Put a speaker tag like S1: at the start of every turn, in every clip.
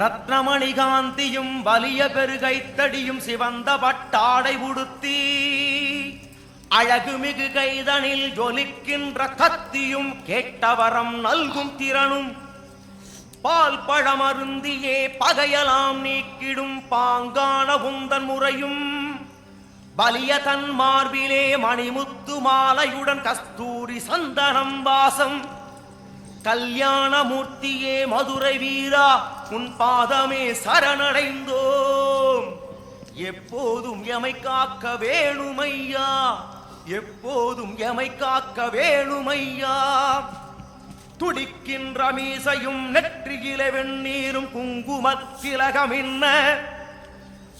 S1: ரத்னமணிகாந்தியும் வலிய பெருகைத்தடியும் சிவந்த பட்டாடை உடுத்தி அழகுமிகு கைதனில் ஜொலிக்கின்ற கத்தியும் கேட்டவரம் நல்கும் திறனும் பால் பழம் அருந்தியே பகையலாம் நீக்கிடும் பாங்கான உந்தன் முறையும் வலிய தன் மார்பிலே மணிமுத்து மாலையுடன் கஸ்தூரி சந்தனம் வாசம் கல்யாணமூர்த்தியே மதுரை வீரா உன் பாதமே சரணடைந்தோம். எப்போதும் எமை காக்க வேணுமையா? எப்போதும் எமை காக்க வேணுமையா? துடிக்கின்ற மீசையும் நெற்றியில வெந்நீரும் குங்குமத்திலகமின்ன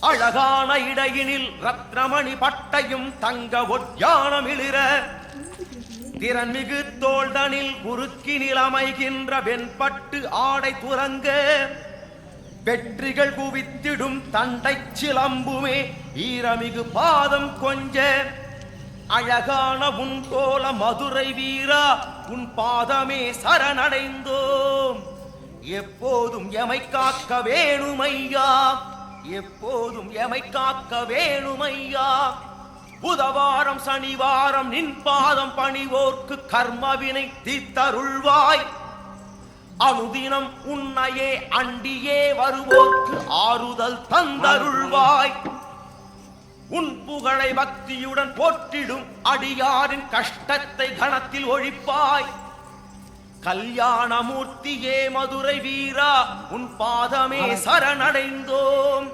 S1: அழகான இடையினில் ரத்னமணி பட்டையும் தங்க ஒட்டியானமிளிர திறன்மிகு தோல்தனில் குறுக்கினில் அமைகின்ற வெண்பட்டு ஆடை துறங்க வெற்றிகள் குவித்திடும் தண்டை சிலம்புமே ஈரமிகு பாதம் கொஞ்ச. அழகான உன் கோல மதுரை வீரா உன் பாதமே சரணடைந்தோம். எப்போதும் எமை காக்க வேணுமையா? எப்போதும் எமை காக்க வேணுமையா? புதவாரம் சனிவாரம் நின் பாதம் பணிவோர்க்கு கர்மவினை தீர்த்தருள்வாய். அனுதினம் உன்னையே அண்டியே வருவோர்க்கு ஆறுதல் தந்தருள்வாய். உன் புகழை பக்தியுடன் போற்றிடும் அடியாரின் கஷ்டத்தை கணத்தில் ஒழிப்பாய். கல்யாணமூர்த்தியே மதுரை வீரா உன் பாதமே சரணடைந்தோம்.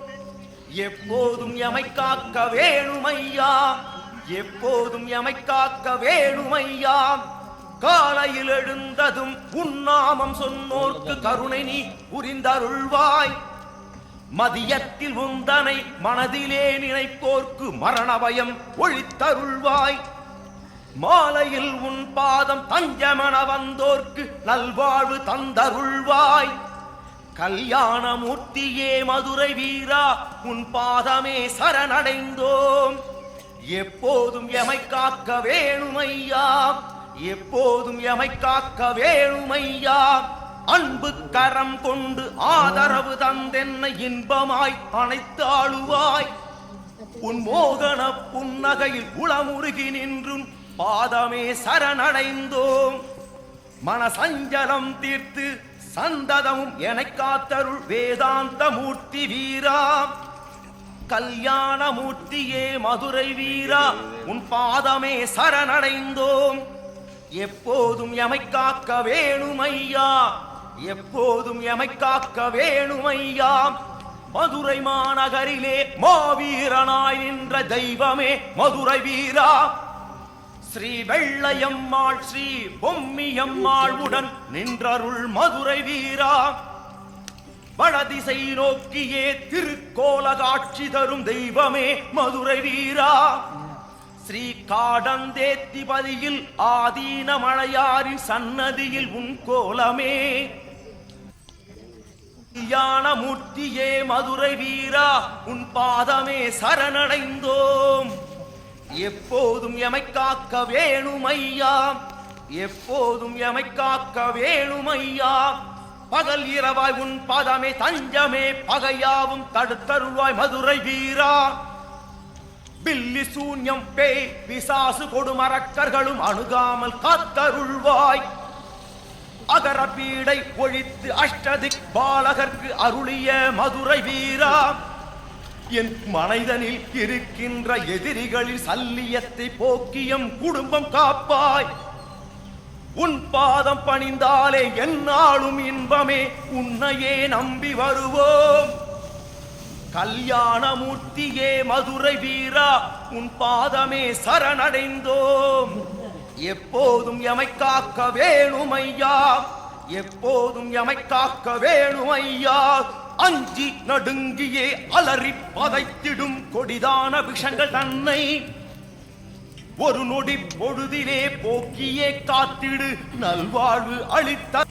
S1: எப்போதும் எமை காக்க வேணுமையா? எப்போதும் எமை காக்க வேணுமையா? காலையில் எழுந்ததும் உன்னாமம் சொன்னோர்க்கு கருணை நீ புரிந்தருள்வாய். மதியத்தில் உந்தனை மனதிலே நினைப்போர்க்கு மரண பயம் ஒழித்தருள்வாய். மாலையில் உன் பாதம் தஞ்சமன வந்தோர்க்கு நல்வாழ்வு தந்தருள்வாய். கல்யாணமூர்த்தியே மதுரை வீரா உன் பாதமே சரணடைந்தோம். எப்போதும் எமை காக்க வேணுமையா? எப்போதும் எமை காக்க வேணுமையா? அன்பு கரம் கொண்டு ஆதரவு தந்தென்னை இன்பமாய் அணைத்து உன் மோகன புன்னகையில் உளமுருகி நின்றும் பாதமே சரணடைந்தோம். மனசஞ்சலம் தீர்த்து சந்ததமும் என காத்தருள் வேதாந்த மூர்த்தி வீரா. கல்யாண மூர்த்தியே மதுரை வீரா. உன் பாதமே சரணடைந்தோம். எப்போதும் எமை காக்க வேணுமையா? எப்போதும் எமை காக்க வேணுமையா? மதுரை மாநகரிலே மாவீரனாய் நின்ற தெய்வமே மதுரை வீரா. ஸ்ரீ வெள்ளையம்மாள் ஸ்ரீ பொம்மியம்மாள் உடன் நின்றருள் மதுரை வீரா. வடதிசை நோக்கியே திருக்கோல காட்சி தரும் தெய்வமே மதுரை வீரா. ஸ்ரீ காடந்தேத்திபதியில் ஆதீன மலையாரின் சன்னதியில் உன் கோலமே. மூர்த்தியே மதுரை வீரா உன் பாதமே சரணடைந்தோம். எப்போதும் எமை காக்க வேணுமையா? எப்போதும் எமை காக்க வேணுமையா? பகல் இரவாய் உன் பதமே தஞ்சமே பகையாவும் தடுத்தருள்வாய் மதுரை வீரா. பில்லி சூன்யம் பேய் பிசாசு கொடுமரக்கர்களும் அணுகாமல் காத்தருள்வாய். அகர பீடை ஒழித்து அஷ்டதிக் பாலகர்க்கு அருளிய மதுரை வீரா. என் மனைதனில் இருக்கின்ற எதிரிகளின் சல்லியத்தை போக்கியம் குடும்பம் காப்பாய். உன் பாதம் பணிந்தாலே என்னாலும் இன்பமே உன்னையே நம்பி வருவோம். கல்யாணமூர்த்தியே மதுரை வீரா உன் பாதமே சரணடைந்தோம். எப்போதும் எமை காக்க வேணுமையா? எப்போதும் எமை காக்க வேணுமையா? அஞ்சி நடுங்கியே அலறி பதைத்திடும் கொடிதான விஷங்கள் தன்னை. ஒரு நொடி பொழுதிலே போக்கியே காத்திடு நல்வாழ்வு அளித்த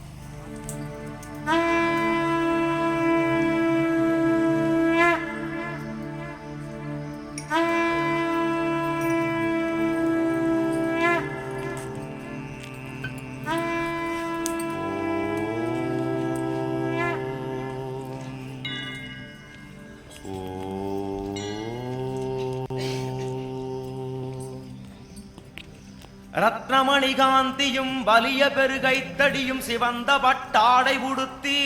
S1: ரத்னமணி காந்தியும் வலிய பெருகைத்தடியும் சிவந்த பட்டாடை உடுத்தி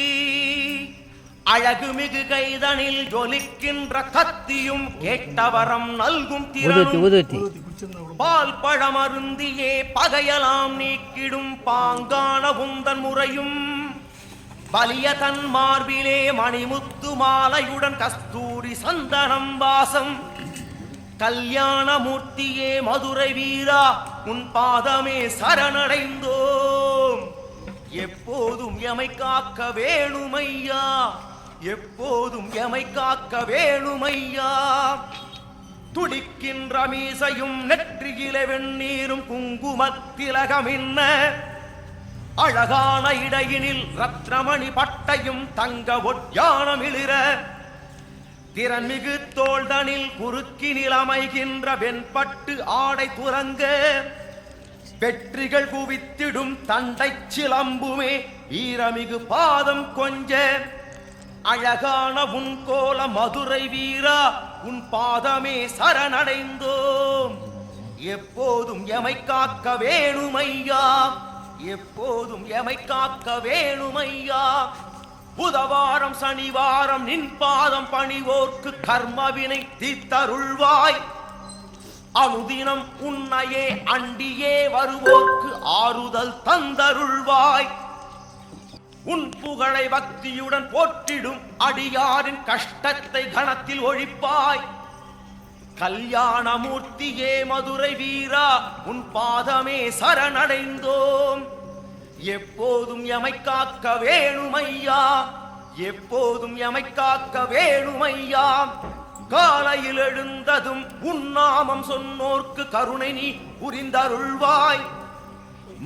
S1: அழகுமிகு கைதனில் ஜொலிக்கின்ற கத்தியும் கேட்டவரம் நல்கும் பால் பழமருந்தியே பகையலாம் நீக்கிடும் பாங்கான உந்தன் முறையும். வலிய தன் மார்பிலே மணிமுத்து மாலையுடன் கஸ்தூரி சந்தனம் வாசம். கல்யாண மூர்த்தியே மதுரை வீரா உன் பாதமே சரணடைந்தோம். எப்போதும் எமை காக்க வேணுமையா? எப்போதும் எமை காக்க வேணுமையா? துடிக்கின்ற மீசையும் நெற்றியிலே வெந்நீரும் குங்குமத்திலகமின்ன அழகான இடையினில் ரத்னமணி பட்டையும் தங்க ஒட்டியானமிளிர திறன்மிகு தோல்தனில் குறுக்கினில் அமைகின்ற வெண்பட்டு ஆடை துறங்க வெற்றிகள் குவித்திடும் தண்டை சிலம்புமே ஈரமிகு பாதம் கொஞ்ச. அழகான உன் கோல மதுரை வீரா உன் பாதமே சரணடைந்தோம். எப்போதும் எமை காக்க வேணுமையா? எப்போதும் எமை காக்க வேணுமையா? புதவாரம் சனிவாரம் நின் பாதம் பணிவோர்க்கு கர்மவினை தீத்தருள்வாய் அனுதினம் உன்னையே அண்டியே வருவோர்க்கு ஆறுதல் தந்தருள்வாய். உன் புகழை பக்தியுடன் போற்றிடும் அடியாரின் கஷ்டத்தை கணத்தில் ஒழிப்பாய். கல்யாணமூர்த்தியே மதுரை வீரா உன் பாதமே சரணடைந்தோம். எப்போதும் எமை காக்க வேணுமையா? எப்போதும் எமை காக்க வேணுமையா? காலையில் எழுந்ததும் உன்னாமம் சொன்னோர்க்கு கருணை நீ புரிந்தருள்வாய்.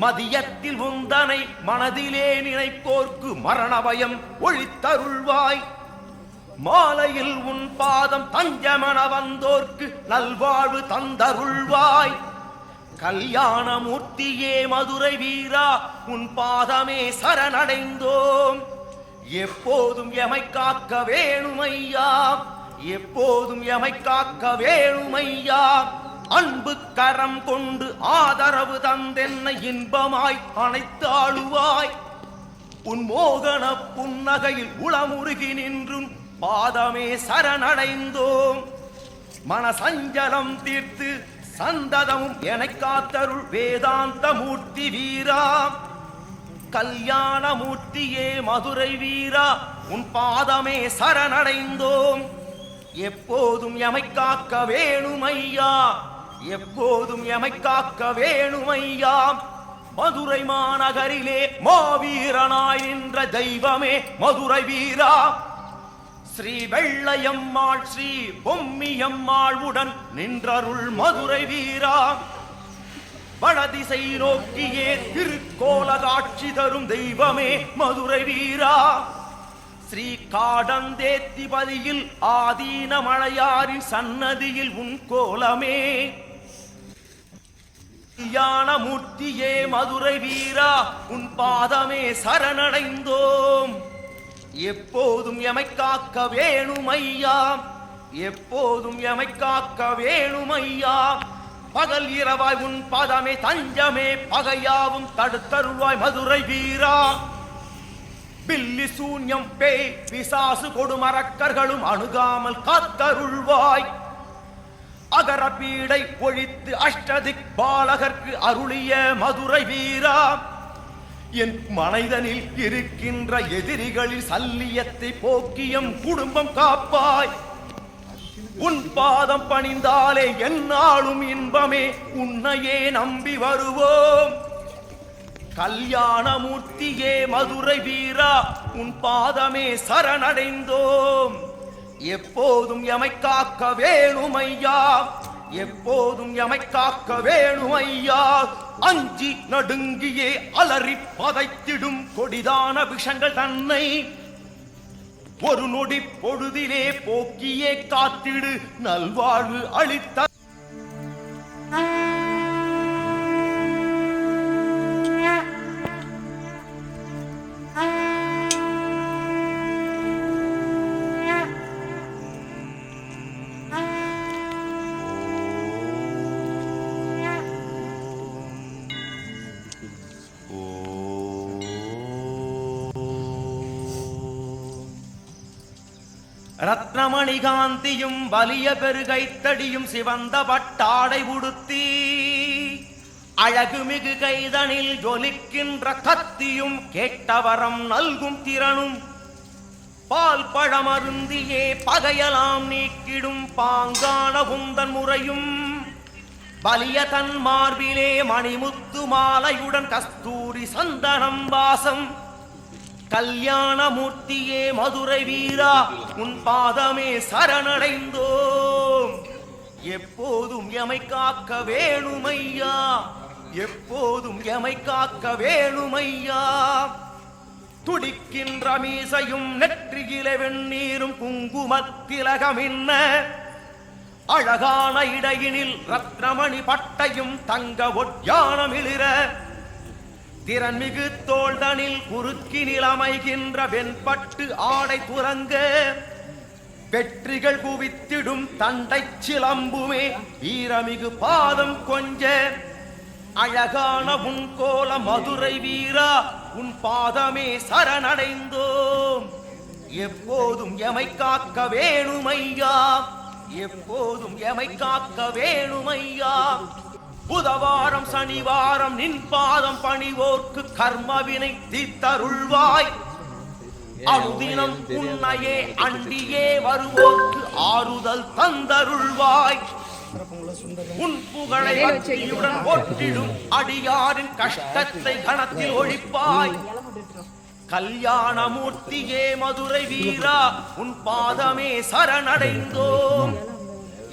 S1: மதியத்தில் உந்தனை மனதிலே நினைப்போர்க்கு மரண பயம் ஒழித்தருள்வாய். மாலையில் உன் பாதம் தஞ்சமன வந்தோர்க்கு நல்வாழ்வு தந்தருள்வாய். கல்யாணமூர்த்தியே மதுரை வீரா உன் பாதமே சரணடைந்தோம். எப்போதும் எமை காக்க வேணுமையா? எப்போதும் எமை காக்க வேணுமையா? அன்பு கரம் கொண்டு ஆதரவு தந்தென்னை இன்பமாய் அணைத்து ஆளுவாய். உன் மோகன புன்னகையில் உளமுருகி நின்றும் பாதமே சரணடைந்தோம். மனசஞ்சலம் தீர்த்து சந்ததமும் என காத்தருள் வேதாந்த மூர்த்தி வீரா. கல்யாண மூர்த்தியே மதுரை வீரா. உன் பாதமே சரணடைந்தோம். எப்போதும் எமை காக்க வேணுமையா? எப்போதும் எமை காக்க வேணுமையா? மதுரை மாநகரிலே மாவீரனாயின்ற தெய்வமே மதுரை வீரா. ஸ்ரீ வெள்ளையம்மாள் ஸ்ரீ பொம்மியம்மாள் உடன் நின்றருள் மதுரை வீரா. வடதிசை நோக்கியே திருக்கோல காட்சி தரும் தெய்வமே மதுரை வீரா. ஸ்ரீ காடந்தேத்திபதியில் ஆதீன மழையாரின் சன்னதியில் உன் கோலமே. மூர்த்தியே மதுரை வீரா உன் பாதமே சரணடைந்தோம். எப்போதும் எமை காக்க வேணுமையா? எப்போதும் எமை காக்க வேணுமையா? பகல் இரவாய் உன் பாதமே தஞ்சமே பகையாவும் தடுத்தருள்வாய் மதுரை வீரா. பில்லி சூன்யம் பேய் பிசாசு கொடுமரக்கர்களும் அணுகாமல் காத்தருள்வாய். அகர பீடை ஒழித்து அஷ்டதிக் பாலகர்க்கு அருளிய மதுரை வீரா. என் மனைதனில் இருக்கின்ற எதிரிகளில் சல்லியத்தை போக்கியம் குடும்பம் காப்பாய். உன் பாதம் பணிந்தாலே என்னாலும் இன்பமே உன்னையே நம்பி வருவோம். கல்யாணமூர்த்தியே மதுரை வீரா உன் பாதமே சரணடைந்தோம். எப்போதும் எமை காக்க வேணுமையா எப்போதும் எமை காக்க வேணும் ஐயா. அஞ்சி நடுங்கியே அலறி பதைத்திடும் கொடிதான விஷங்கள் தன்னை. ஒரு நொடி பொழுதிலே போக்கியே காத்திடு நல்வாழ்வு அளித்த ரத்னமணிகாந்தியும் வலிய பெருகைத்தடியும் சிவந்த பட்டாடை உடுத்தி அழகுமிகு கைதனில் ஜொலிக்கின்ற கத்தியும் கேட்டவரம் நல்கும் திறனும் பால் பழமருந்தியே பகையலாம் நீக்கிடும் பாங்கான உந்தன் முறையும் வலிய தன் மார்பிலே மணிமுத்து மாலையுடன் கஸ்தூரி சந்தனம் வாசம் கல்யாணமூர்த்தியே மதுரை வீரா உன் பாதமே சரணடைந்தோம். எப்போதும் எமை காக்க வேணுமையா? எப்போதும் எமை காக்க வேணுமையா? துடிக்கின்ற மீசையும் நெற்றியில வெண்ணீரும் குங்குமத்திலகம் என்ன அழகான இடையினில் ரத்னமணி பட்டையும் தங்க ஒட்யானமிளிர திறன்மிகு தோள்தனில் குறுக்கினில் அமைகின்ற வெண்பட்டு ஆடை துறங்க வெற்றிகள் குவித்திடும் தண்டை சிலம்புமே ஈரமிகு பாதம் கொஞ்ச. அழகான உன் கோல மதுரை வீரா உன் பாதமே சரணடைந்தோம். எப்போதும் எமை காக்க வேணுமையா? எப்போதும் எமை காக்க வேணுமையா? புதவாரம் சனிவாரம் நின் பாதம் பணிவோர்க்கு கர்மவினை தீத்தருள்வாய். அனுதினம் உன்னையே அண்டியே வருவோர்க்கு ஆறுதல் தந்தருள்வாய். உன் புகழை பக்தியுடன் ஒட்டிடும் அடியாரின் கஷ்டத்தை கணத்தில் ஒழிப்பாய். கல்யாணமூர்த்தியே மதுரை வீரா உன் பாதமே சரணடைந்தோம்.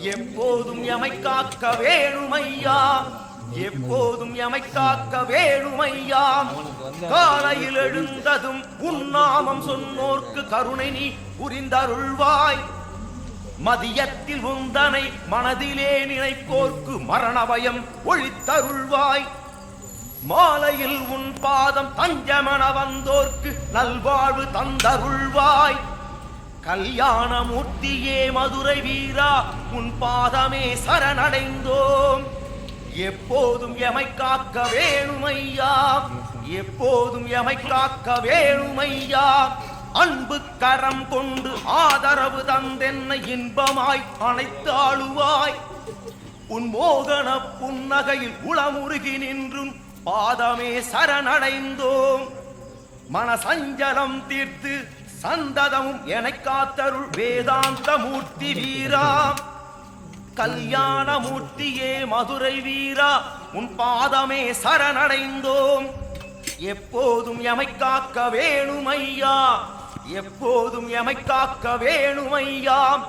S1: எப்போதும் எமை காக்க வேணுமையா? எப்போதும் எமை காக்க வேணுமையா? காலையில் எழுந்ததும் உன்னாமம் சொன்னோர்க்கு கருணை நீ புரிந்தருள்வாய். மதியத்தில் உந்தனை மனதிலே நினைப்போர்க்கு மரணபயம் ஒழித்தருள்வாய். மாலையில் உன் பாதம் தஞ்சமன வந்தோர்க்கு நல்வாழ்வு தந்தருள்வாய். கல்யாணமூர்த்தியே மதுரை வீரா உன் பாதமே சரணடைந்தோம். எப்போதும் எமை காக்க வேணுமையா? எப்போதும் எமை காக்க வேணுமையா? அன்பு கரம் கொண்டு ஆதரவு தந்தென்னை இன்பமாய் அணைத்து உன் மோகன புன்னகையில் உளமுருகி நின்றும் பாதமே சரணடைந்தோம். மனசஞ்சலம் தீர்த்து சந்ததமும் என காத்தருள் வேதாந்த மூர்த்தி வீரா. கல்யாண மூர்த்தியே மதுரை வீரா. உன் பாதமே சரணடைந்தோம். எப்போதும் எமை காக்க வேணுமையா? எப்போதும் எமை காக்க வேணுமையா?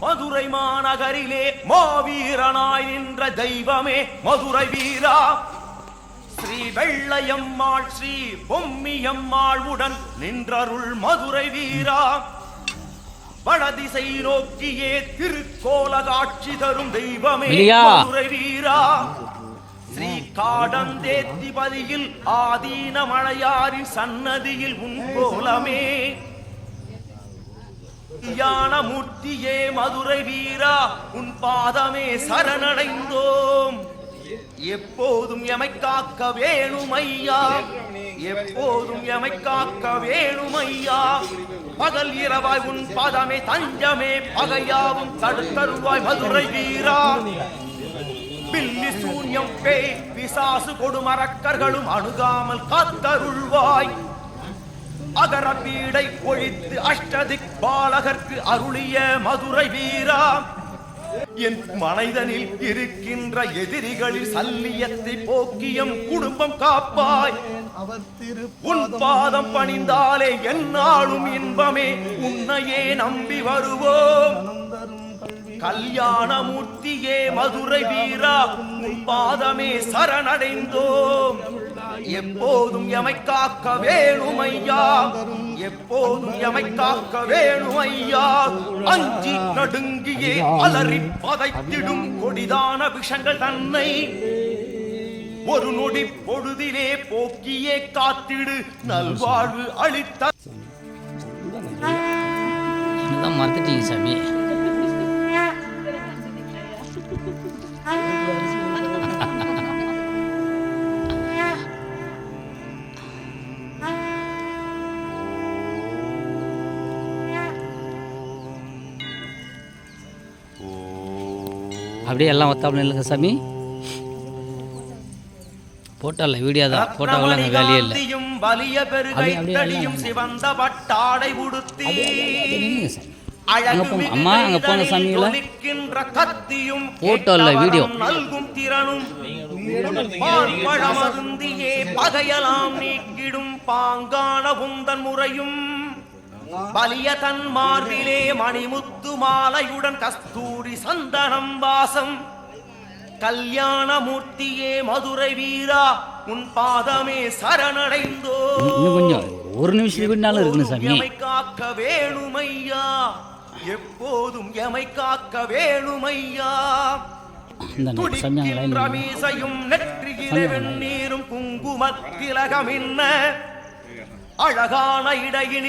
S1: மதுரை மாநகரிலே மாவீரனாய் நின்ற தெய்வமே மதுரை வீரா. ஸ்ரீ வெள்ளையம்மாள் ஸ்ரீ பொம்மியம்மாள் உடன் நின்றருள் மதுரை வீரா. வடதிசை நோக்கியே திருக்கோல காட்சி தரும் தெய்வமே? மதுரை வீரா. ஸ்ரீ காடந்தேத்திபதியில் ஆதீன மழையாரின் சன்னதியில் உன் கோலமே. யானமூர்த்தியே மதுரை வீரா உன் பாதமே சரணடைந்தோம். எப்போதும் எமை காக்க வேணுமையா? எப்போதும் எமை காக்க வேணுமையா? பகல் இரவாய் உன் பாதமே தஞ்சமே பகையாவும் தடுத்தருவாய் மதுரை வீரா. பில்லி சூன்யம் பேய் பிசாசு கொடுமரக்கர்களும் அணுகாமல் காத்தருள்வாய். அகர பீடை ஒழித்து அஷ்டதிக் பாலகர்க்கு அருளிய மதுரை வீரா. என் மனைதனில் இருக்கின்ற எதிரிகளில் சல்லியத்தை போக்கியம் குடும்பம் காப்பாய். உன் பாதம் பணிந்தாலே எந்நாளும் இன்பமே. உன்னையே நம்பி வருவோம். கல்யாணமூர்த்தியே மதுரை வீரா உன் பாதமே சரணடைந்தோம். எப்போதும் எமை காக்க வேணுமையா? எப்போதும் எமை காக்க வேணுமையா? அஞ்சி நடுங்கியே அலறி பதைத்திடும் கொடிதான விஷங்கள் தன்னை. ஒரு நொடி பொழுதிலே போக்கியே காத்திடு நல்வாழ்வு அளித்த
S2: மறந்துட்டீங்க சாமி? அப்படியே எல்லாம் ஒத்தாப்புல இல்லைங்க சாமி. போட்டோல வீடியோ தான். போட்டோவில் வேலையே இல்லை.
S1: வலிய பெருகை
S2: அப்படியே, அப்படியே
S1: தடியும்
S2: எல்லாம்
S1: சிவந்த பட்டாடை உடுத்தி
S2: அம்மா, அங்க போங்க
S1: கைதனில்
S2: சாமிகளா.
S1: ஜொலிக்கின்ற கத்தியும்
S2: போட்டோ இல்ல,
S1: கேட்டவரம்
S2: வீடியோ.
S1: நல்கும் திறனும். பகையலாம் நீக்கிடும் பாங்கான உந்தன் முறையும். வலிய தன் மார்பிலே மணிமுத்து மாலையுடன் கஸ்தூரி சந்தனம் வாசம். கல்யாணமூர்த்தியே மதுரை வீரா உன் பாதமே சரணடைந்தோ.
S2: இன்னும் கொஞ்சம் ஒரு நிமிஷம் பின்னாலும் இருக்குன்னு சாமி.
S1: காக்க வேணுமையா? எப்போதும் எமை காக்க வேணுமையா? மீசையும் நெற்றியிலே வெந்நீரும் குங்குமத் திலகமின்ன அழகான இடையினில்